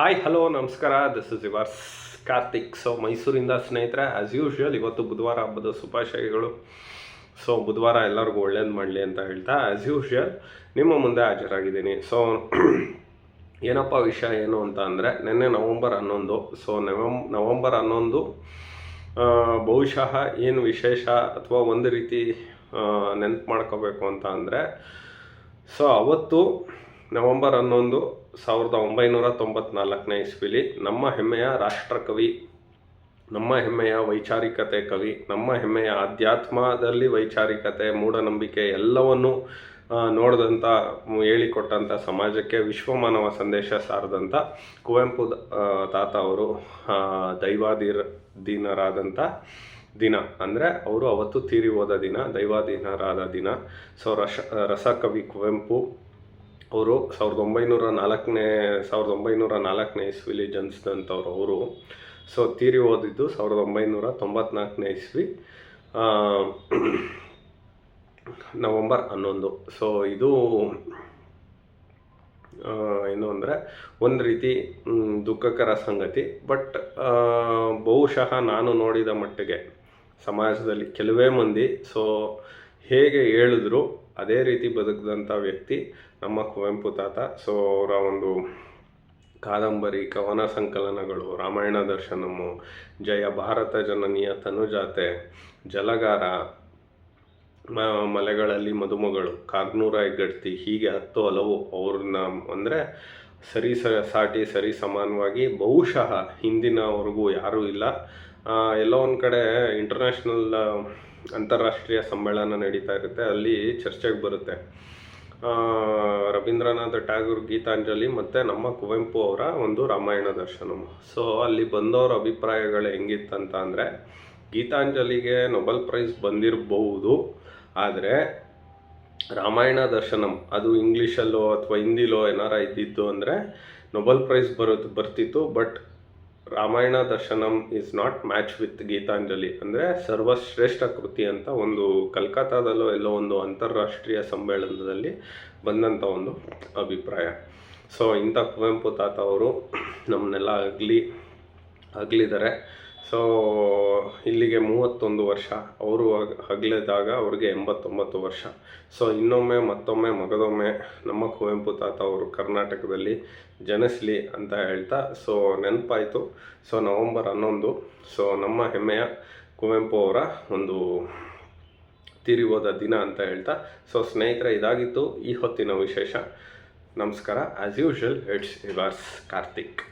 Hi hello ನಮಸ್ಕಾರ. This is yours Karthik so ಮೈಸೂರಿಂದ ಸ್ನೇಹಿತರೆ ಆ್ಯಸ್ ಯೂಶ್ವಲ್ ಇವತ್ತು ಬುಧವಾರ ಹಬ್ಬದ ಶುಭಾಶಯಗಳು. ಸೊ ಬುಧವಾರ ಎಲ್ಲರಿಗೂ ಒಳ್ಳೇದು ಮಾಡಲಿ ಅಂತ ಹೇಳ್ತಾ ಆ್ಯಸ್ ಯೂಶ್ವಲ್ ನಿಮ್ಮ ಮುಂದೆ ಹಾಜರಾಗಿದ್ದೀನಿ. ಸೊ ಏನಪ್ಪ ವಿಷಯ ಏನು ಅಂತ ಅಂದರೆ, ನಿನ್ನೆ ನವಂಬರ್ ಹನ್ನೊಂದು. ಸೊ ನವೆಂ, ನವಂಬರ್ ಹನ್ನೊಂದು ಬಹುಶಃ ಏನು ವಿಶೇಷ ಅಥವಾ ಒಂದು ರೀತಿ ನೆನಪು ಮಾಡ್ಕೋಬೇಕು ಅಂತ ಅಂದರೆ ಸೊ ಅವತ್ತು ನವಂಬರ್ ಹನ್ನೊಂದು ಸಾವಿರದ ಒಂಬೈನೂರ ತೊಂಬತ್ನಾಲ್ಕನೇ ಇಸ್ವಿಲಿ ನಮ್ಮ ಹೆಮ್ಮೆಯ ರಾಷ್ಟ್ರಕವಿ, ನಮ್ಮ ಹೆಮ್ಮೆಯ ವೈಚಾರಿಕತೆ ಕವಿ, ನಮ್ಮ ಹೆಮ್ಮೆಯ ಆಧ್ಯಾತ್ಮದಲ್ಲಿ ವೈಚಾರಿಕತೆ, ಮೂಢನಂಬಿಕೆ ಎಲ್ಲವನ್ನು ನೋಡಿದಂಥ ಹೇಳಿಕೊಟ್ಟಂಥ ಸಮಾಜಕ್ಕೆ ವಿಶ್ವಮಾನವ ಸಂದೇಶ ಸಾರದಂಥ ಕುವೆಂಪು ತಾತ ಅವರು ದೈವಾಧೀರ ದೀನರಾದಂಥ ದಿನ. ಅಂದರೆ ಅವರು ಅವತ್ತು ತೀರಿ ಹೋದ ದಿನ, ದೈವಾಧೀನರಾದ ದಿನ. ಸೊ ರಸ, ರಸಕವಿ ಕುವೆಂಪು ಅವರು ಸಾವಿರದ ಒಂಬೈನೂರ ನಾಲ್ಕನೇ, ಸಾವಿರದ ಒಂಬೈನೂರ ನಾಲ್ಕನೇ ಇಸ್ವಿಲಿ ಜನಿಸಿದಂಥವ್ರು ಅವರು. ಸೊ ತೀರಿ ಓದಿದ್ದು ಸಾವಿರದ ಒಂಬೈನೂರ ತೊಂಬತ್ನಾಲ್ಕನೇ ಇಸ್ವಿ ನವಂಬರ್ ಹನ್ನೊಂದು. ಸೊ ಇದು ಏನು ಅಂದರೆ ಒಂದು ರೀತಿ ದುಃಖಕರ ಸಂಗತಿ. ಬಟ್ ಬಹುಶಃ ನಾನು ನೋಡಿದ ಮಟ್ಟಿಗೆ ಸಮಾಜದಲ್ಲಿ ಕೆಲವೇ ಮಂದಿ ಸೊ ಹೇಗೆ ಹೇಳಿದ್ರು ಅದೇ ರೀತಿ ಬದುಕಿದಂಥ ವ್ಯಕ್ತಿ ನಮ್ಮ ಕುವೆಂಪು ತಾತ. ಸೊ ಅವರ ಒಂದು ಕಾದಂಬರಿ ಕವನ ಸಂಕಲನಗಳು, ರಾಮಾಯಣ ದರ್ಶನಮು, ಜಯ ಭಾರತ ಜನನಿಯ ತನುಜಾತೆ, ಜಲಗಾರ ಮಲೆಗಳಲ್ಲಿ ಮದುಮಗಳು, ಕಾರ್ನೂರ ಹೆಗ್ಗಡ್ತಿ, ಹೀಗೆ ಹತ್ತು ಹಲವು ಅವ್ರನ್ನ ಅಂದರೆ ಸರಿ ಸ, ಸಾಟಿ ಸರಿ ಸಮಾನವಾಗಿ ಬಹುಶಃ ಹಿಂದಿನವರೆಗೂ ಯಾರೂ ಇಲ್ಲ. ಎಲ್ಲೋ ಒಂದು ಕಡೆ ಇಂಟರ್ನ್ಯಾಷನಲ್ ಅಂತಾರಾಷ್ಟ್ರೀಯ ಸಮ್ಮೇಳನ ನಡೀತಾ ಇರುತ್ತೆ. ಅಲ್ಲಿ ಚರ್ಚೆಗೆ ಬರುತ್ತೆ. ರವೀಂದ್ರನಾಥ್ ಟ್ಯಾಗೂರ್ ಗೀತಾಂಜಲಿ ಮತ್ತು ನಮ್ಮ ಕುವೆಂಪು ಅವರ ಒಂದು ರಾಮಾಯಣ ದರ್ಶನಂ. ಸೊ ಅಲ್ಲಿ ಬಂದವರ ಅಭಿಪ್ರಾಯಗಳು ಹೆಂಗಿತ್ತಂತ ಅಂದರೆ, ಗೀತಾಂಜಲಿಗೆ ನೊಬೆಲ್ ಪ್ರೈಸ್ ಬಂದಿರಬಹುದು ಆದರೆ ರಾಮಾಯಣ ದರ್ಶನಂ, ಅದು ಇಂಗ್ಲೀಷಲ್ಲೋ ಅಥವಾ ಹಿಂದಿಲೋ ಏನಾರ ಇದ್ದಿತ್ತು ಅಂದರೆ ನೊಬೆಲ್ ಪ್ರೈಸ್ ಬರುತ್ತೆ ಬರ್ತಿತ್ತು but Ramayana Darshanam is not match with Gitanjali ಅಂದರೆ ಸರ್ವಶ್ರೇಷ್ಠ ಕೃತಿ ಅಂತ ಒಂದು ಕಲ್ಕತ್ತಾದಲ್ಲೋ ಎಲ್ಲೋ ಒಂದು ಅಂತಾರಾಷ್ಟ್ರೀಯ ಸಮ್ಮೇಳನದಲ್ಲಿ ಬಂದಂಥ ಒಂದು ಅಭಿಪ್ರಾಯ. ಸೊ ಇಂಥ ಕುವೆಂಪು ತಾತ ಅವರು ನಮ್ಮನ್ನೆಲ್ಲ ಅಗಲಿ ಅಗಲಿದ್ದಾರೆ ಸೊ ಇಲ್ಲಿಗೆ ಮೂವತ್ತೊಂದು ವರ್ಷ, ಅವರು ಹಗಲಿದಾಗ ಅವ್ರಿಗೆ ಎಂಬತ್ತೊಂಬತ್ತು ವರ್ಷ. ಸೊ ಇನ್ನೊಮ್ಮೆ ಮತ್ತೊಮ್ಮೆ, ಮಗದೊಮ್ಮೆ, ನಮ್ಮ ಕುವೆಂಪು ತಾತ ಅವರು ಕರ್ನಾಟಕದಲ್ಲಿ ಜನಿಸ್ಲಿ ಅಂತ ಹೇಳ್ತಾ ಸೊ ನೆನಪಾಯಿತು. ಸೊ ನವಂಬರ್ ಹನ್ನೊಂದು ಸೊ ನಮ್ಮ ಹೆಮ್ಮೆಯ ಕುವೆಂಪು ಅವರ ಒಂದು ತೀರಿ ಹೋದ ದಿನ ಅಂತ ಹೇಳ್ತಾ ಸೊ ಸ್ನೇಹಿತರೆ, ಇದಾಗಿತ್ತು ಈ ಹೊತ್ತಿನ ವಿಶೇಷ. ನಮಸ್ಕಾರ. As usual it's yours Karthik